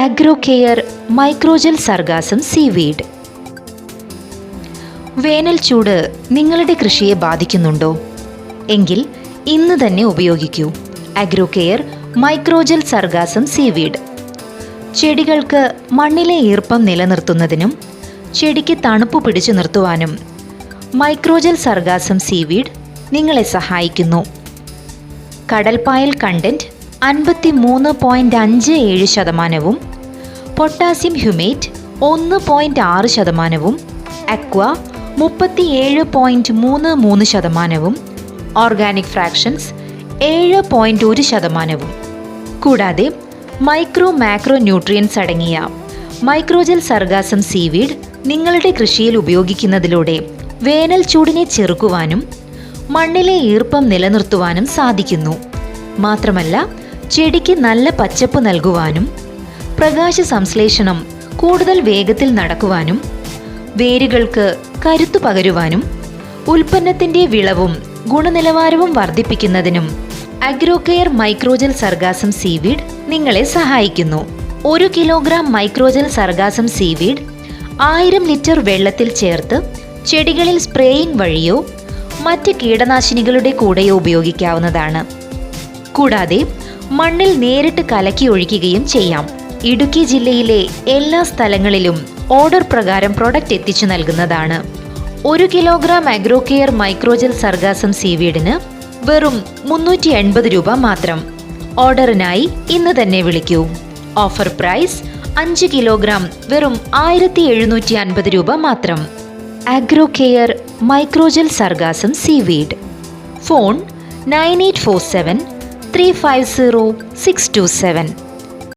Agro Care microgel sargassum seaweed വേനൽ ചൂട് നിങ്ങളുടെ കൃഷിയെ ബാധിക്കുന്നുണ്ടോ? എങ്കിൽ ഇന്ന് തന്നെ ഉപയോഗിക്കൂ. Agro Care microgel sargassum seaweed ചെടികൾക്ക് മണ്ണിലെ ഈർപ്പം നിലനിർത്തുന്നതിനും ചെടിക്ക് തണുപ്പ് പിടിച്ചു നിർത്തുവാനും മൈക്രോജൽ സർഗാസം സീവീഡ് നിങ്ങളെ സഹായിക്കുന്നു. കടൽപ്പായൽ കണ്ടന്റ് അൻപത്തി മൂന്ന് പോയിന്റ് അഞ്ച് ഏഴ് ശതമാനവും പൊട്ടാസ്യം ഹ്യൂമേറ്റ് ഒന്ന് പോയിന്റ് ആറ് ശതമാനവും അക്വ മുപ്പത്തിയേഴ് പോയിന്റ് മൂന്ന് മൂന്ന് ശതമാനവും ഓർഗാനിക് ഫ്രാക്ഷൻസ് ഏഴ് പോയിന്റ് ഒരു ശതമാനവും. കൂടാതെ മൈക്രോ മാക്രോ ന്യൂട്രിയൻസ് അടങ്ങിയ മൈക്രോജൽ സർഗാസം സീവീഡ് നിങ്ങളുടെ കൃഷിയിൽ ഉപയോഗിക്കുന്നതിലൂടെ വേനൽ ചൂടിനെ ചെറുക്കുവാനും മണ്ണിലെ ഈർപ്പം നിലനിർത്തുവാനും സാധിക്കുന്നു. മാത്രമല്ല ചെടിക്ക് നല്ല പച്ചപ്പ് നൽകുവാനും പ്രകാശ സംശ്ലേഷണം കൂടുതൽ വേഗത്തിൽ നടക്കുവാനും വേരുകൾക്ക് കരുത്തു പകരുവാനും ഉൽപ്പന്നത്തിന്റെ വിളവും ഗുണനിലവാരവും വർദ്ധിപ്പിക്കുന്നതിനും അഗ്രോകെയർ മൈക്രോജൽ സർഗാസം സീവീഡ് നിങ്ങളെ സഹായിക്കുന്നു. ഒരു കിലോഗ്രാം മൈക്രോജൽ സർഗാസം സീവീഡ് ആയിരം ലിറ്റർ വെള്ളത്തിൽ ചേർത്ത് ചെടികളിൽ സ്പ്രേയിംഗ് വഴിയോ മറ്റ് കീടനാശിനികളുടെ കൂടെയോ ഉപയോഗിക്കാവുന്നതാണ്. കൂടാതെ മണ്ണിൽ നേരിട്ട് കലക്കി ഒഴിക്കുകയും ചെയ്യാം. ഇടുക്കി ജില്ലയിലെ എല്ലാ സ്ഥലങ്ങളിലും ഓർഡർ പ്രകാരം പ്രൊഡക്റ്റ് എത്തിച്ചു നൽകുന്നതാണ്. ഒരു കിലോഗ്രാം അഗ്രോകെയർ മൈക്രോജൽ സർഗാസം സീവീഡിന് വെറും മുന്നൂറ്റി എൺപത് രൂപ മാത്രം. ഓർഡറിനായി ഇന്ന് തന്നെ വിളിക്കൂ. ഓഫർ പ്രൈസ് അഞ്ച് കിലോഗ്രാം വെറും ആയിരത്തി എഴുന്നൂറ്റി അൻപത് രൂപ മാത്രം. Agro care microgel sargassum seaweed. Phone nine eight four seven three five zero six two seven